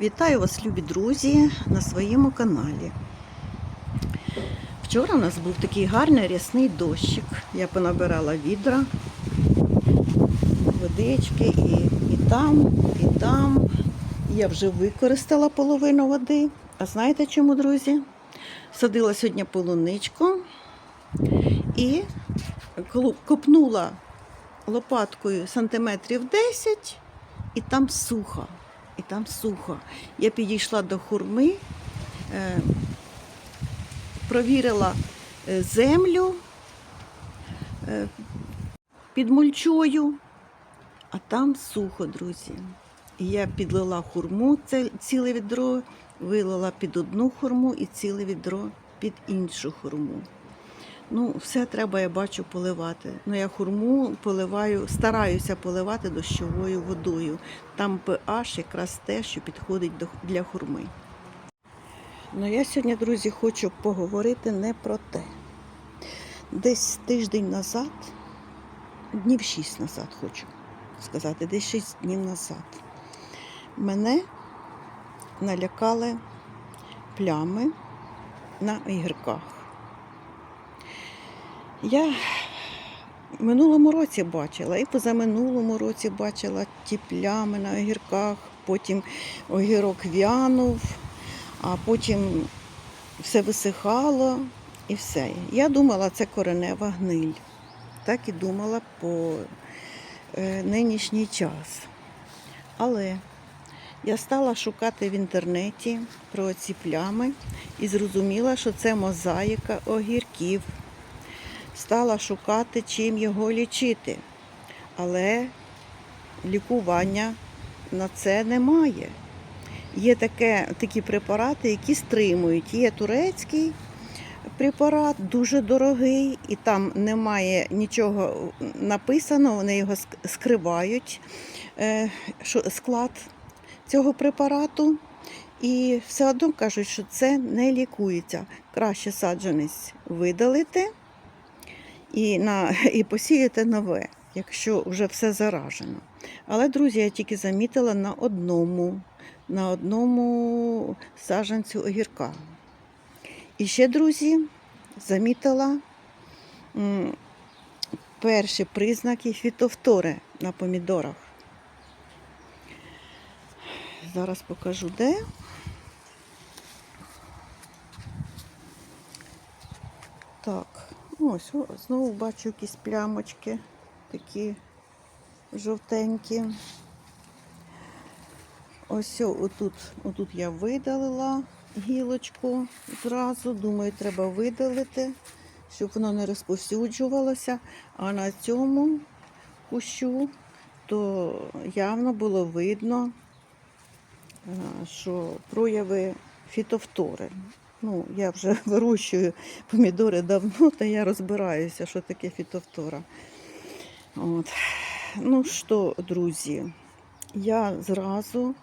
Вітаю вас, любі друзі, на своєму каналі. Вчора у нас був такий гарний рясний дощик. Я понабирала відра, водички і, і там, і там. Я вже використала половину води. А знаєте чому, друзі? Садила сьогодні полуничку і копнула лопаткою сантиметрів 10, і там сухо. І там сухо. Я підійшла до хурми, е, провірила е, землю е, під мульчою, а там сухо, друзі. Я підлила хурму, ціле відро, вилила під одну хурму і ціле відро під іншу хурму. Ну, все треба, я бачу, поливати. Ну, я хурму поливаю, стараюся поливати дощовою водою. Там pH якраз те, що підходить для хурми. Ну, я сьогодні, друзі, хочу поговорити не про те. Десь тиждень назад, днів шість назад хочу сказати, десь шість днів назад, мене налякали плями на ігрках. Я в минулому році бачила, і позаминулому році бачила ті плями на огірках, потім огірок в'янув, а потім все висихало і все. Я думала, це коренева гниль. Так і думала по е, нинішній час. Але я стала шукати в інтернеті про ці плями і зрозуміла, що це мозаїка огірків стала шукати, чим його лічити. Але лікування на це немає. Є таке, такі препарати, які стримують. Є турецький препарат, дуже дорогий, і там немає нічого написано, вони його скривають, е, склад цього препарату. І все одно кажуть, що це не лікується. Краще саджанець видалити і, на, і посіяти нове, якщо вже все заражено. Але, друзі, я тільки замітила на одному, на одному саджанцю огірка. І ще, друзі, замітила перші признаки фітовтори на помідорах. Зараз покажу де. Так, ось знову бачу якісь плямочки, такі жовтенькі. Ось отут, отут я видалила гілочку зразу. Думаю, треба видалити, щоб воно не розповсюджувалося. А на цьому кущу то явно було видно, е, що прояви фітовтори. Ну, я вже вирощую помідори давно, та я розбираюся, що таке фітовтора. От. Ну що, друзі, я зразу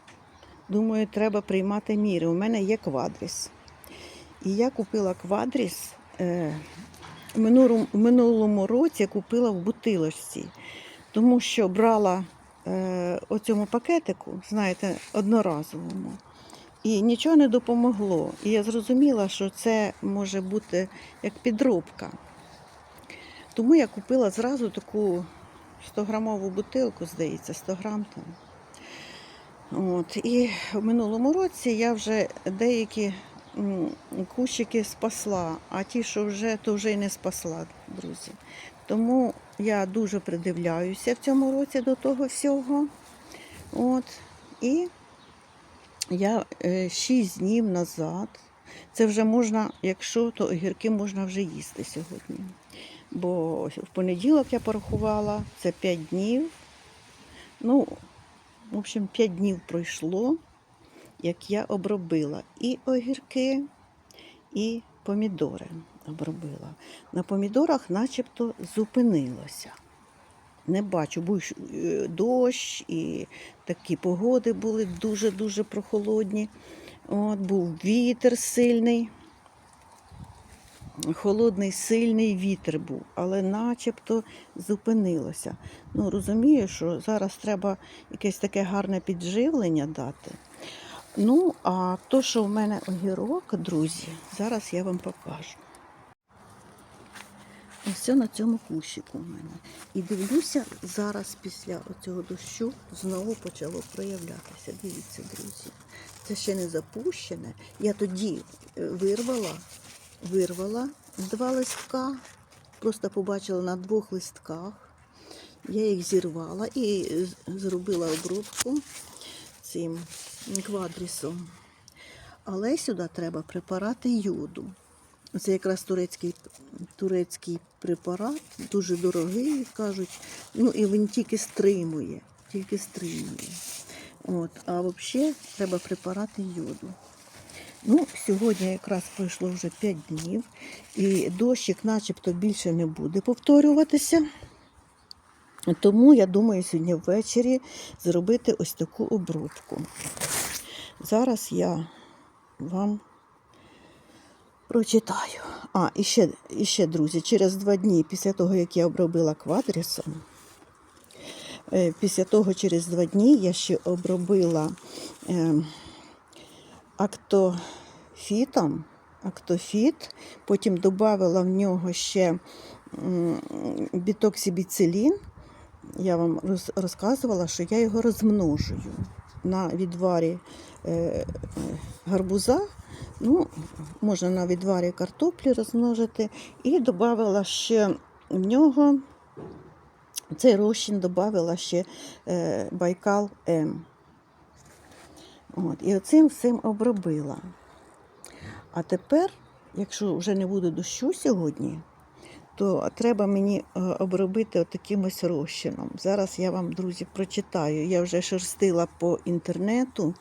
думаю, треба приймати міри. У мене є квадріс. І я купила квадріс е, в минулому, році купила в бутилочці, тому що брала е, оцьому пакетику, знаєте, одноразовому. І нічого не допомогло. І я зрозуміла, що це може бути як підробка. Тому я купила зразу таку 100-грамову бутилку, здається, 100 грам там. От. І в минулому році я вже деякі кущики спасла, а ті, що вже, то вже й не спасла, друзі. Тому я дуже придивляюся в цьому році до того всього. От. І я е, 6 днів назад, це вже можна, якщо, то огірки можна вже їсти сьогодні. Бо в понеділок я порахувала, це 5 днів. Ну, в общем, 5 днів пройшло, як я обробила і огірки, і помідори обробила. На помідорах начебто зупинилося. Не бачу, був е, дощ і такі погоди були дуже-дуже прохолодні. От, був вітер сильний. Холодний, сильний вітер був, але начебто зупинилося. Ну, розумію, що зараз треба якесь таке гарне підживлення дати. Ну, а то, що в мене огірок, друзі, зараз я вам покажу. Ось на цьому кущику у мене. І дивлюся, зараз після цього дощу знову почало проявлятися. Дивіться, друзі. Це ще не запущене. Я тоді е, вирвала, вирвала два листка, просто побачила на двох листках. Я їх зірвала і зробила обробку цим квадрісом. Але сюди треба препарати йоду. Це якраз турецький, турецький препарат, дуже дорогий, кажуть. Ну і він тільки стримує, тільки стримує. От, а взагалі треба препарати йоду. Ну, сьогодні якраз пройшло вже 5 днів, і дощик начебто більше не буде повторюватися. Тому я думаю сьогодні ввечері зробити ось таку обробку. Зараз я вам прочитаю. А, і ще, і ще, друзі, через два дні після того, як я обробила квадрісом, е, після того, через два дні я ще обробила е, актофітом, актофіт, потім додала в нього ще м, бітоксибіцилін. Я вам роз- розказувала, що я його розмножую на відварі е, гарбуза. Ну, можна на відварі картоплі розмножити. І додала ще в нього цей розчин додала ще е, Байкал М. От, і оцим всім обробила. А тепер, якщо вже не буде дощу сьогодні, то треба мені е, обробити отаким ось розчином. Зараз я вам, друзі, прочитаю. Я вже шерстила по інтернету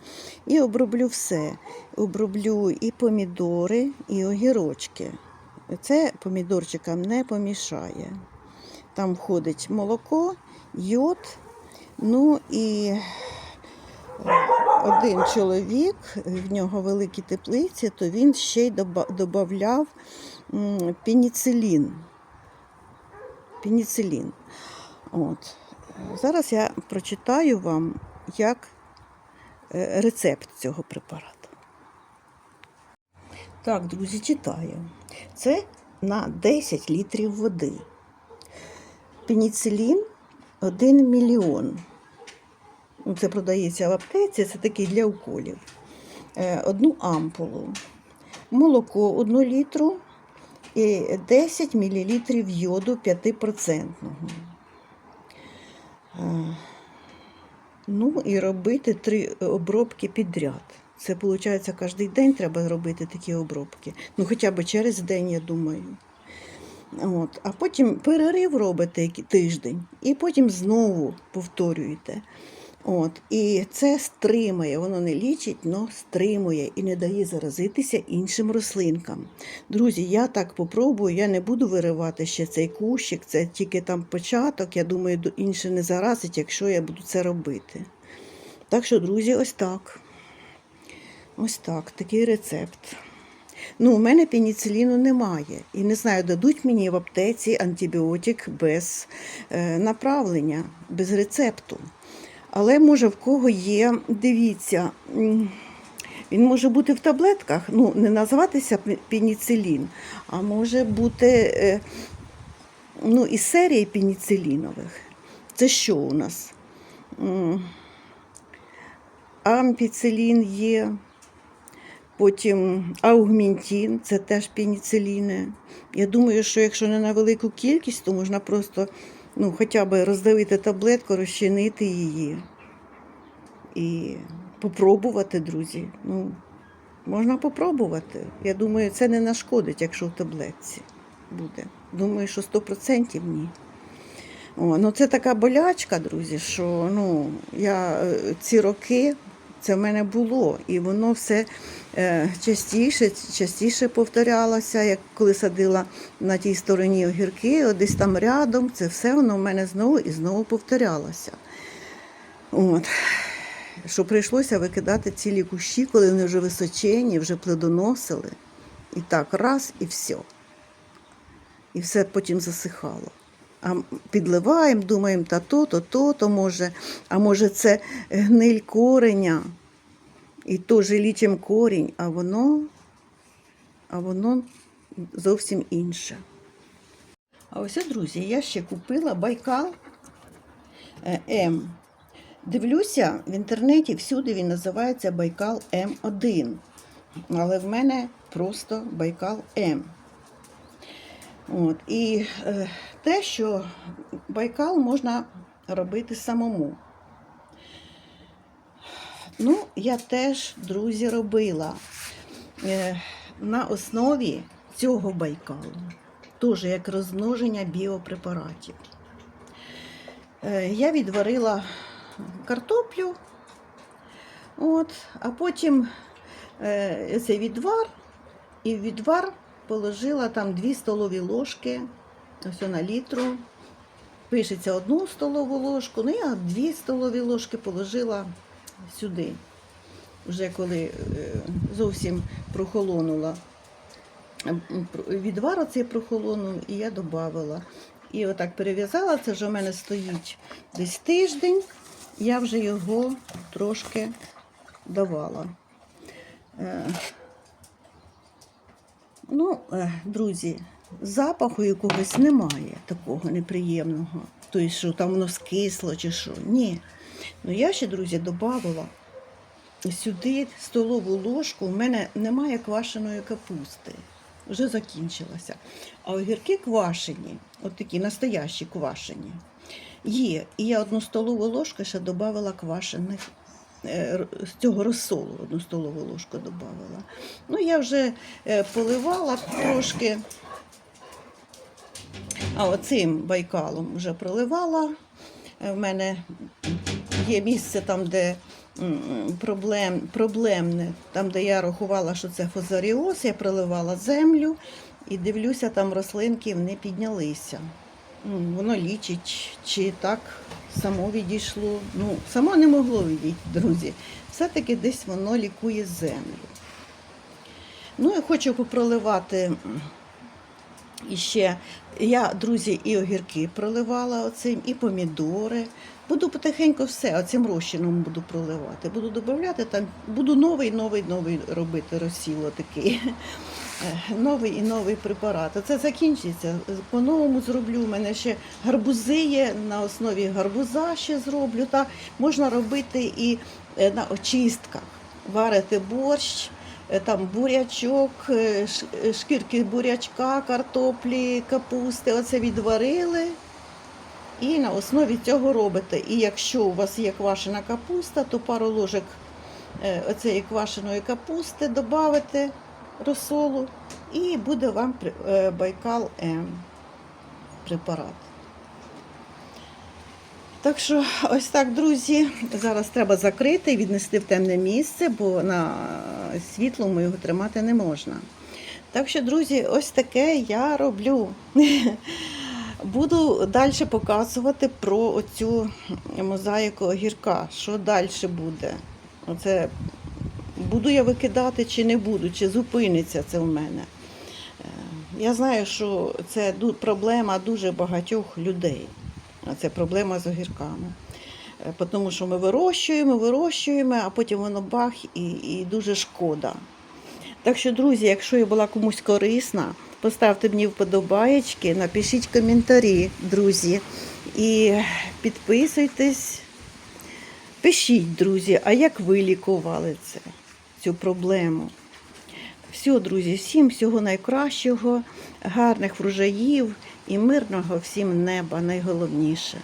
і оброблю все. Оброблю і помідори, і огірочки. Це помідорчикам не помішає. Там входить молоко, йод, ну і е, один чоловік, в нього великі теплиці, то він ще й додавав пеніцилін. Пеніцилін. От. Зараз я прочитаю вам, як е, рецепт цього препарату. Так, друзі, читаю. Це на 10 літрів води. Пеніцилін 1 мільйон. Ну, Це продається в аптеці, це такий для уколів. Е, Одну ампулу. Молоко 1 літру і 10 мл йоду 5%. Е, Ну і робити три обробки підряд. Це виходить, кожен день треба робити такі обробки. Ну, хоча б через день, я думаю. От. А потім перерив робите тиждень, і потім знову повторюєте. От. І це стримує, воно не лічить, але стримує і не дає заразитися іншим рослинкам. Друзі, я так попробую, я не буду виривати ще цей кущик, це тільки там початок. Я думаю, інше не заразить, якщо я буду це робити. Так що, друзі, ось так. Ось так, такий рецепт. Ну, у мене пеніциліну немає. І не знаю, дадуть мені в аптеці антибіотик без е, направлення, без рецепту. Але може в кого є, дивіться, він може бути в таблетках, ну, не називатися пеніцилін, а може бути е, ну, із серії пеніцилінових. Це що у нас? Ампіцилін є. Потім аугментін, це теж пеніциліни. Я думаю, що якщо не на велику кількість, то можна просто ну, хоча б роздавити таблетку, розчинити її і попробувати, друзі. Ну, можна попробувати. Я думаю, це не нашкодить, якщо в таблетці буде. Думаю, що 100% ні. О, ну це така болячка, друзі, що ну, я е, ці роки це в мене було, і воно все е, частіше, частіше повторялося, як коли садила на тій стороні огірки, от десь там рядом, це все воно в мене знову і знову повторялося. От. Що прийшлося викидати цілі кущі, коли вони вже височені, вже плодоносили. І так, раз, і все. І все потім засихало. А підливаємо, думаємо, та то, то, то, то може, а може це гниль кореня. І теж лічимо корінь, а воно, а воно зовсім інше. А ось, друзі, я ще купила Байкал е, М. Дивлюся, в інтернеті всюди він називається Байкал М1. Але в мене просто Байкал М. От. І е, те, що Байкал можна робити самому. Ну, я теж, друзі, робила е, на основі цього байкалу, теж як розмноження біопрепаратів. Е, я відварила картоплю, от, а потім е, цей відвар, і відвар положила там 2 столові ложки, ось на літру. Пишеться одну столову ложку, ну я 2 столові ложки положила сюди, вже коли е, зовсім прохолонула. Відвар оцей прохолонув, і я додавала. І отак перев'язала, це вже в мене стоїть десь тиждень, я вже його трошки давала. Ну, е, друзі, запаху якогось немає такого неприємного. Тобто, що там воно скисло чи що. Ні. Ну я ще, друзі, додавала сюди столову ложку. У мене немає квашеної капусти. Вже закінчилася. А огірки квашені, от такі настоящі квашені, є. І я одну столову ложку ще додавала квашених. Е, З цього розсолу одну столову ложку додавала. Ну, я вже е, поливала трошки, а оцим байкалом вже проливала. Е, В мене є місце там, де проблем, проблемне, там, де я рахувала, що це фозаріоз, я проливала землю і дивлюся, там рослинки не піднялися. М, Воно лічить, чи так само відійшло. Ну, само не могло відійти, друзі. Все-таки десь воно лікує землю. Ну, я хочу попроливати м, іще. Я, друзі, і огірки проливала оцим, і помідори. Буду потихеньку все оцим розчином буду проливати. Буду додавати там, буду новий, новий, новий робити розсіл такий. Е, Новий і новий препарат. Це закінчиться. По-новому зроблю. У мене ще гарбузи є на основі гарбуза ще зроблю. Та можна робити і е, на очистках. Варити борщ, там бурячок, е, е, шкірки бурячка, картоплі, капусти. Оце відварили. І на основі цього робите. І якщо у вас є квашена капуста, то пару ложок е, оцеї квашеної капусти додавите розсолу, і буде вам е, Байкал М препарат. Так що, ось так, друзі. Зараз треба закрити і віднести в темне місце, бо на світлому його тримати не можна. Так що, друзі, ось таке я роблю. Буду далі показувати про оцю мозаїку огірка. Що далі буде? Оце буду я викидати чи не буду, чи зупиниться це в мене. Е, Я знаю, що це проблема дуже багатьох людей. Це проблема з огірками. Е, Тому що ми вирощуємо, вирощуємо, а потім воно бах і, і дуже шкода. Так що, друзі, якщо я була комусь корисна, поставте мені вподобаєчки, напишіть коментарі, друзі. І підписуйтесь. Пишіть, друзі, а як ви лікували це, цю проблему? Все, друзі, всім всього найкращого, гарних врожаїв і мирного всім неба найголовніше.